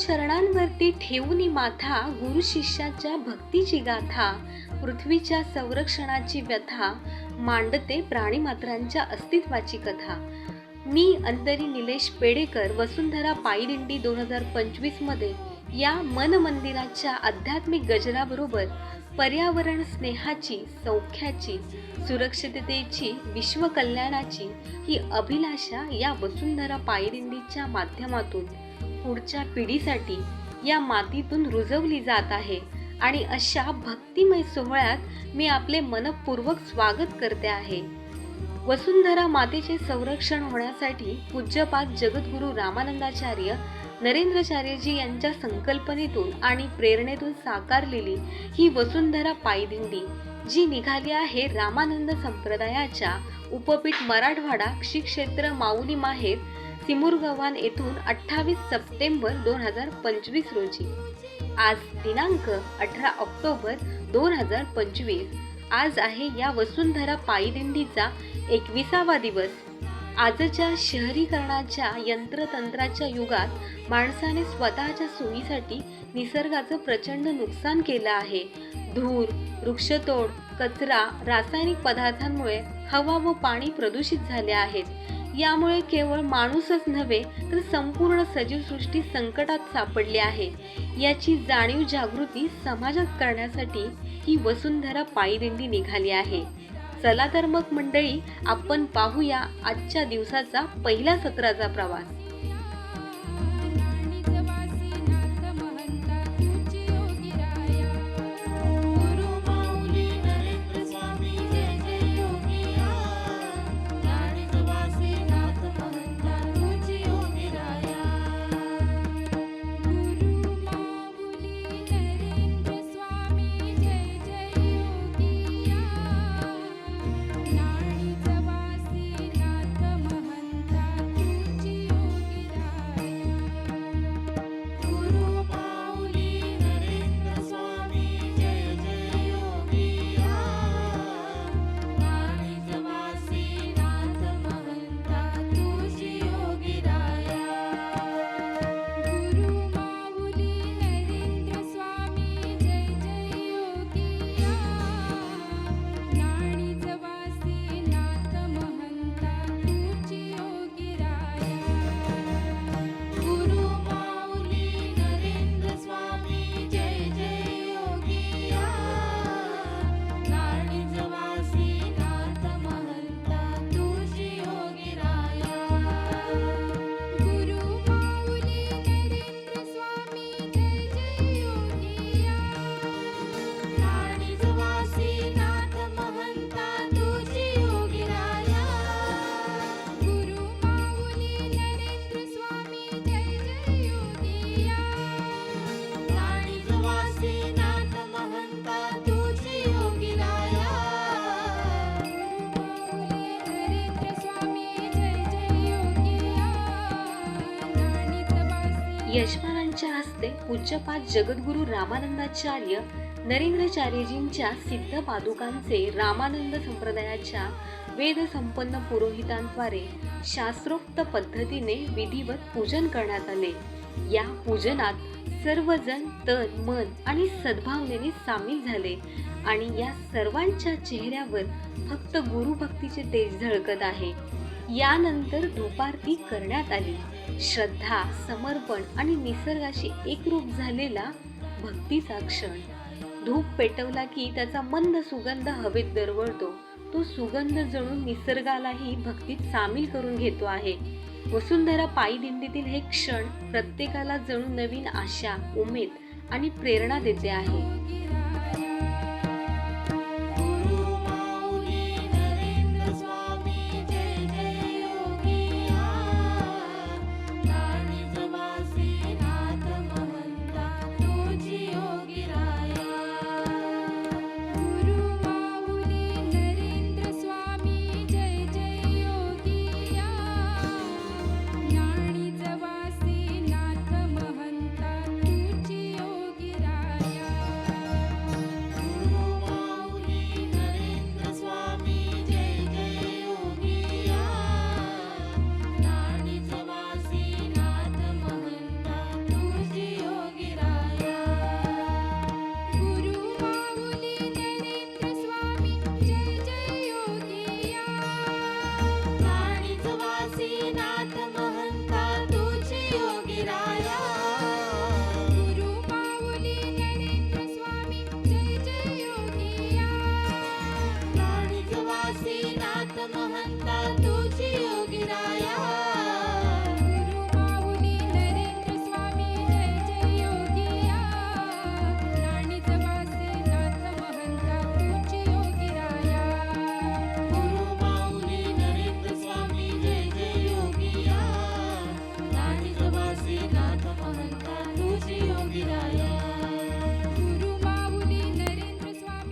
चरणांवरती ठेवून माथा गुरु शिष्याच्या भक्तीची गाथा पृथ्वीच्या संरक्षणाची व्यथा मांडते प्राणीमात्रांच्या अस्तित्वाची कथा. मी अंतरी निलेश पेडेकर वसुंधरा पायदिंडी दोन हजार पंचवीसमध्ये या मन मंदिराच्या आध्यात्मिक गजराबरोबर पर्यावरण स्नेहाची सौख्याची सुरक्षिततेची विश्वकल्याणाची ही अभिलाषा या वसुंधरा पायदिंडीच्या माध्यमातून पुढच्या पिढीसाठी या मातीतून रुजवली जात आहे. आणि अशा भक्तिमय सोहळ्यात मी आपले मनपूर्वक स्वागत करते आहे. वसुंधरा मातेचे संरक्षण होण्यासाठी पूज्यपाद जगद्गुरू रामानंदाचार्य नरेंद्रचार्यजी यांच्या संकल्पनेतून आणि प्रेरणेतून साकारलेली ही वसुंधरा पायदिंडी जी निघाली आहे रामानंद संप्रदायाच्या उपपीठ मराठवाडा श्री क्षेत्र माऊली माहेर सिमुरगव्हाण येथून अठ्ठावीस सप्टेंबर दोन हजार पंचवीस रोजी. आज दिनांक अठरा ऑक्टोबर दोन हजार पंचवीस. आज आहे या वसुंधरा पायदिंडीचा एकविसावा दिवस. आजच्या शहरीकरणाच्या यंत्रतंत्राच्या युगात माणसाने स्वतःच्या सोयीसाठी निसर्गाचं प्रचंड नुकसान केलं आहे. धूर वृक्षतोड कचरा रासायनिक पदार्थांमुळे हवा व पाणी प्रदूषित झाले आहेत. यामुळे केवळ माणूसच नव्हे तर संपूर्ण सजीवसृष्टी संकटात सापडली आहे. याची जाणीव जागृती समाजात करण्यासाठी ही वसुंधरा पायदिंडी निघाली आहे. चला तर मग मंडळी आपण पाहूया आजच्या दिवसाचा पहिला सत्राचा प्रवास. हस्ते पूज्यपाद जगद्गुरू रामानंदाचार्य नरेंद्रचार्यजींच्या सिद्ध पादुकांचे रामानंद संप्रदायाच्या वेदसंपन्न पुरोहितांद्वारे शास्त्रोक्त पद्धतीने विधिवत पूजन करण्यात आले. या पूजनात सर्वजण तन मन आणि सद्भावनेने सामील झाले आणि या सर्वांच्या चेहऱ्यावर फक्त गुरुभक्तीचे तेज झळकत आहे. यानंतर दुपारती करण्यात आली. श्रद्धा समर्पण आणि निसर्गाशी एकरूप झालेला भक्तीचा क्षण. धूप पेटवला की त्याचा मंद सुगंध हवेत दरवळतो. तो सुगंध जणू निसर्गालाही भक्तीत सामील करून घेतो आहे. वसुंधरा पायी दिंडीतील हे क्षण प्रत्येकाला जणू नवीन आशा उमेद आणि प्रेरणा देते आहे.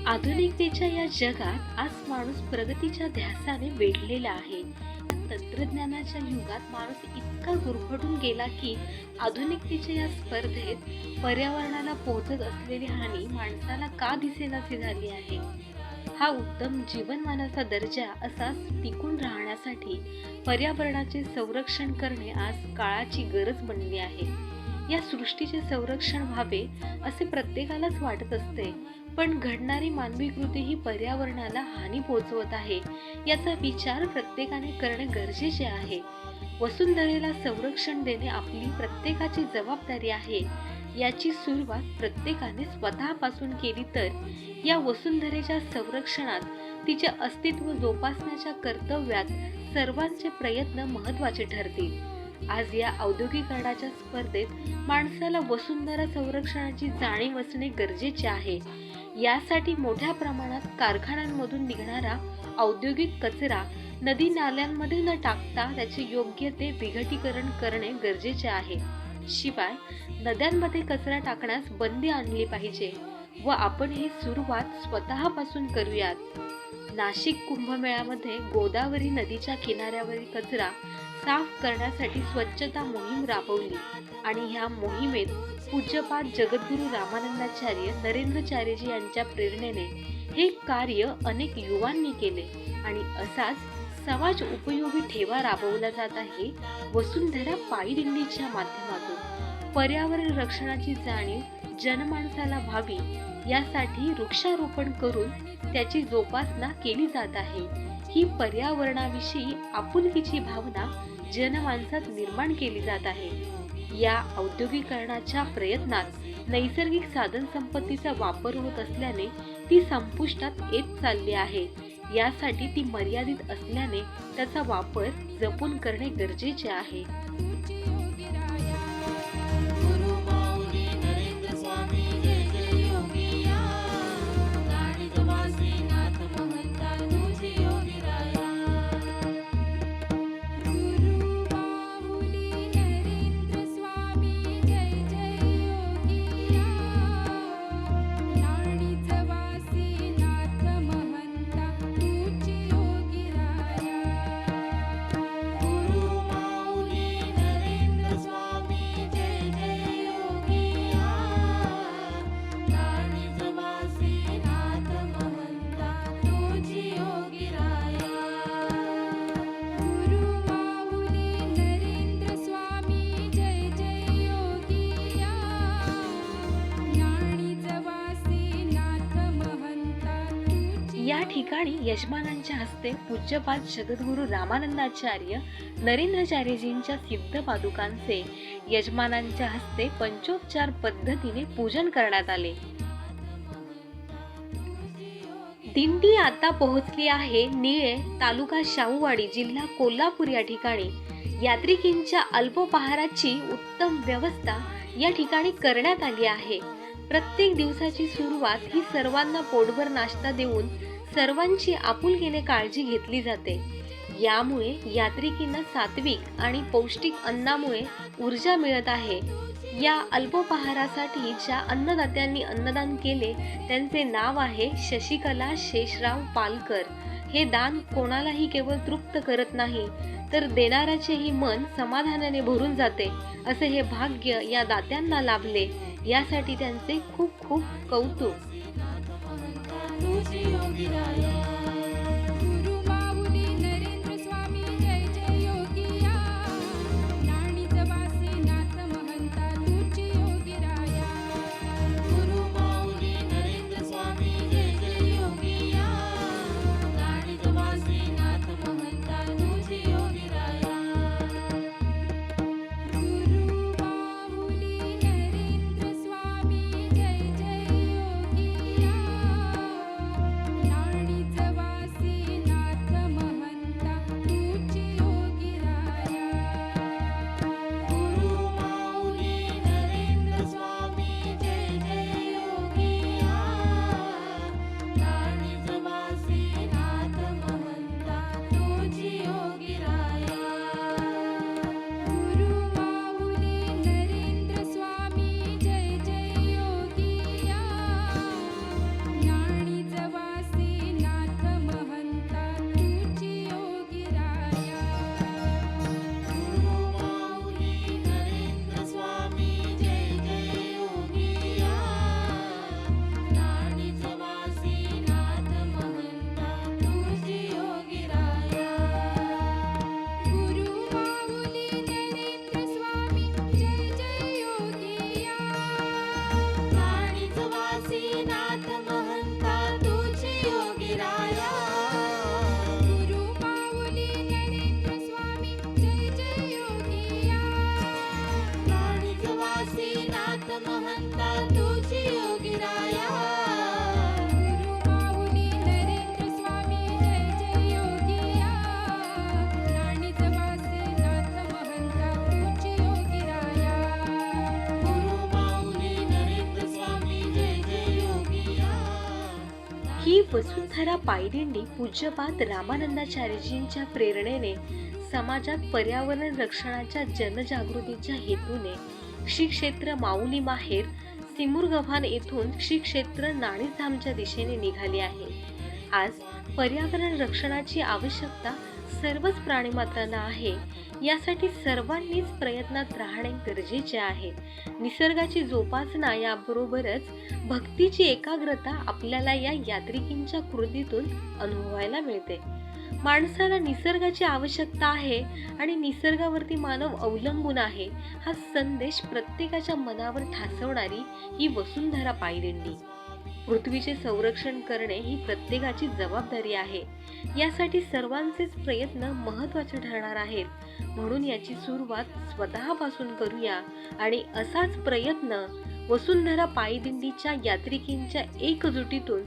आधुनिकतेच्या या जगात आज माणूस प्रगतीच्या ध्यासाने वेढलेला आहे. तंत्रज्ञानाच्या युगात माणूस इतका गुरफटून गेला की आधुनिकतेच्या या स्पर्धेत पर्यावरणाला पोहोचत असलेली हानी माणसाला का दिसेनाशी झाली आहे? हा उत्तम जीवनमानाचा दर्जा असाच टिकून राहण्यासाठी पर्यावरणाचे संरक्षण करणे आज काळाची गरज बनली आहे. या सृष्टीचे संरक्षण व्हावे असे प्रत्येकालाच वाटत असते. पण घडणारी मानवी कृती ही पर्यावरणाला हानी पोहोचवत आहे. याचा विचार प्रत्येकाने करणे गरजेचे आहे. वसुंधरेला संरक्षण देणे आपली प्रत्येकाची जबाबदारी आहे. याची सुरुवात प्रत्येकाने स्वतःपासून केली तर या वसुंधरेच्या संरक्षणात तिचे अस्तित्व जोपासण्याच्या कर्तव्यात सर्वांचे प्रयत्न महत्त्वाचे ठरतील. आज या औद्योगिकरणाच्या स्पर्धेत माणसाला वसुंधरा संरक्षणाची जाणीव असणे गरजेचे आहे. यासाठी मोठ्या प्रमाणात कारखान्यांमधून निघणारा औद्योगिक कचरा नदी नाल्यांमध्ये न टाकता त्याचे योग्य ते विघटीकरण करणे गरजेचे आहे. शिवाय नद्यांमध्ये कचरा टाकण्यास बंदी आणली पाहिजे व आपण ही सुरुवात स्वतःपासून करूयात. नाशिक कुंभमेळ्यामध्ये गोदावरी नदीच्या किनाऱ्यावरील कचरा साफ करण्यासाठी स्वच्छता मोहीम राबवली आणि ह्या मोहिमेत पूज्यपाद जगद्गुरू रामानंदाचार्य नरेंद्रचार्यजी यांच्या प्रेरणेने हे कार्य अनेक युवांनी केले. आणि असाच समाज उपयोगी ठेवा राबवला जात आहे वसुंधरा पायी दिंडीच्या माध्यमातून. पर्यावरण रक्षणाची जाणीव जनमानसाला व्हावी यासाठी वृक्षारोपण करून त्याची जोपासना केली जात आहे. ही पर्यावरणाविषयी आपुलकीची भावना जनमानसात निर्माण केली जात आहे. या औद्योगिकरणाच्या प्रयत्नात नैसर्गिक साधन संपत्तीचा वापर होत असल्याने ती संपुष्टात येत चालली आहे. यासाठी ती मर्यादित असल्याने त्याचा वापर जपून करणे गरजेचे आहे. ठिकाणी यजमानांच्या हस्ते पूज्यपाद जगद्गुरू रामानंदाचार्य नरेंद्रचार्यजींच्या सिद्ध पादुकांचे यजमानांच्या हस्ते पंचोपचार पद्धतीने पूजन करण्यात आले. दिंडी आता पोहोचली आहे निळे तालुका शाहूवाडी जिल्हा कोल्हापूर या ठिकाणी. यात्रिकींच्या अल्पोपहाराची उत्तम व्यवस्था या ठिकाणी करण्यात आली आहे. प्रत्येक दिवसाची सुरुवात ही सर्वांना पोटभर नाश्ता देऊन सर्वांची आपुलकीने काळजी घेतली जाते. यामुळे यात्रिकींना सात्विक आणि पौष्टिक अन्नामुळे ऊर्जा मिळत आहे. या अल्पोपहारासाठी ज्या अन्नदात्यांनी अन्नदान केले त्यांचे नाव आहे शशिकला शेषराव पालकर. हे दान कोणालाही केवळ तृप्त करत नाही तर देणाऱ्याचेही मन समाधानाने भरून जाते असे हे भाग्य या दात्यांना लाभले. यासाठी त्यांचे खूप खूप कौतुक. तुझी योगिराया गुरु ही वसुंधरा पायदिंडी पूज्यपाद रामानंदाचार्यजींच्या प्रेरणेने समाजात पर्यावरण रक्षणाच्या जनजागृतीच्या हेतूने श्री क्षेत्र माऊली माहेर सिमुरगव्हाण येथून श्री क्षेत्र नाणीधामच्या दिशेने निघाले आहे. आज पर्यावरण रक्षणाची आवश्यकता सर्वच प्राणीमात्रांना आहे. यासाठी सर्वांनीच प्रयत्नात राहणे गरजेचे आहे. निसर्गाची जोपासना याबरोबरच भक्तीची एकाग्रता आपल्याला या यात्रिकींच्या कृतीतून अनुभवायला मिळते. माणसाला निसर्गाची आवश्यकता आहे आणि निसर्गावरती मानव अवलंबून आहे हा संदेश प्रत्येकाच्या मनावर ठासवणारी ही वसुंधरा पायदिंडी पृथ्वीचे संरक्षण करणे ही प्रत्येकाची जबाबदारी आहे. यासाठी सर्वांचेच प्रयत्न महत्त्वाचे ठरणार आहेत. म्हणून याची सुरुवात स्वतःपासून करूया आणि असाच प्रयत्न वसुंधरा पायदिंडीच्या यात्रिकींच्या एकजुटीतून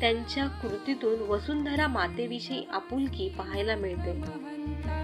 त्यांच्या कृतीतून वसुंधरा मातेविषयी आपुलकी पाहायला मिळते.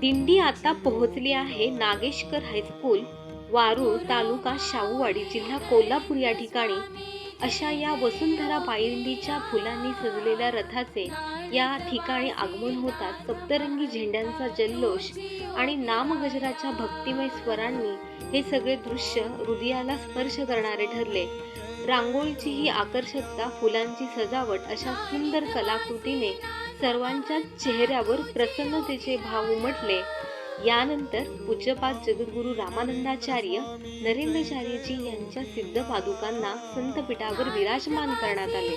दिंडी आता पोहोचली आहे नागेशकर हायस्कूल वारूळ तालुका शाहूवाडी जिल्हा कोल्हापूर या ठिकाणी. अशा या वसुंधरा पायंदीच्या फुलांनी सजलेल्या रथाचे या ठिकाणी आगमन होतात सप्तरंगी झेंड्यांचा जल्लोष आणि नामगजराच्या भक्तिमय स्वरांनी हे सगळे दृश्य हृदयाला स्पर्श करणारे ठरले. रांगोळीची ही आकर्षकता फुलांची सजावट अशा सुंदर कलाकृतीने सर्वांच्या चेहऱ्यावर प्रसन्नतेचे भाव उमटले. यानंतर पूज्यपाद जगद्गुरू रामानंदाचार्य नरेंद्रचार्यजी यांच्या सिद्ध पादुकांना संतपीठावर विराजमान करण्यात आले.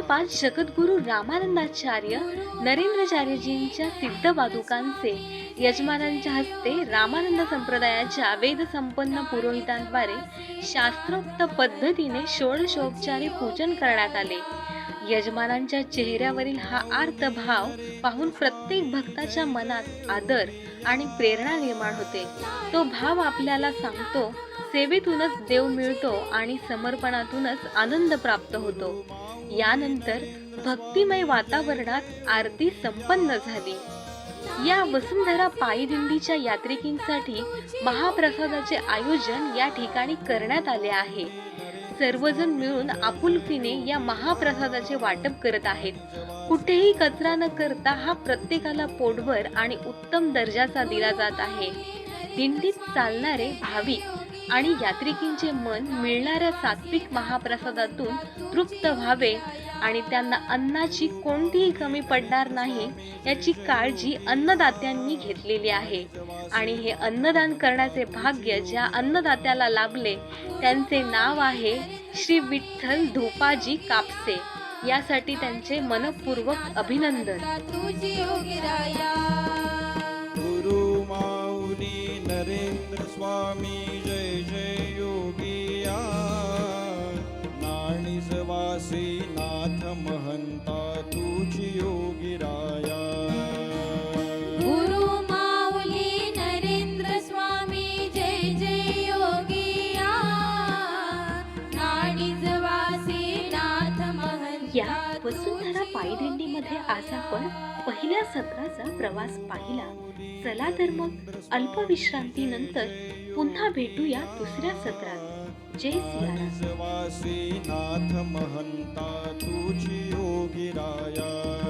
योगी पूज्यपाद जगद्गुरू रामानंदाचार्य नरेंद्रचार्यजींच्या सिद्ध पादुकांचे यजमानांच्या हस्ते रामानंद संप्रदायाच्या वेद संपन्न पुरोहितांद्वारे शास्त्रोक्त पद्धतीने षोडशोपचारी पूजन करण्यात आले. यजमानांच्या चेहऱ्यावरील हा आर्त भाव पाहून प्रत्येक भक्ताच्या मनात आदर आणि प्रेरणा निर्माण होते. तो भाव आपल्याला सांगतो सेवेतूनच देव मिळतो आणि समर्पणातूनच आनंद प्राप्त होतो. यानंतर भक्तिमय वातावरणात आरती संपन्न झाली. या वसुंधरा पायी दिंडीच्या यात्रिकींसाठी महाप्रसादाचे आयोजन या ठिकाणी करण्यात आले आहे. सर्वजण मिळून आपुलकीने या महाप्रसादाचे वाटप करत आहेत. कुठेही कचरा न करता हा प्रत्येकाला पोटभर आणि उत्तम दर्जाचा दिला जात आहे. दिंडीत चालणारे भाविक आणि यात्रिकींचे मन मिळणाऱ्या सात्विक महाप्रसादातून तृप्त व्हावे आणि त्यांना अन्नाची कोणतीही कमी पडणार नाही याची काळजी अन्नदात्यांनी घेतलेली आहे. आणि हे अन्नदान करण्याचे भाग्य ज्या अन्नदात्याला लाभले त्यांचे नाव आहे श्री विठ्ठल धोपाजी कापसे. यासाठी त्यांचे मनपूर्वक अभिनंदन. मध्ये आज आपण पहिल्या सत्राचा प्रवास पाहिला. चला तर मग अल्प विश्रांती नंतर पुन्हा भेटूया दुसऱ्या सत्रात. जय सियाराम. नाथ महंता तुझी योगिराया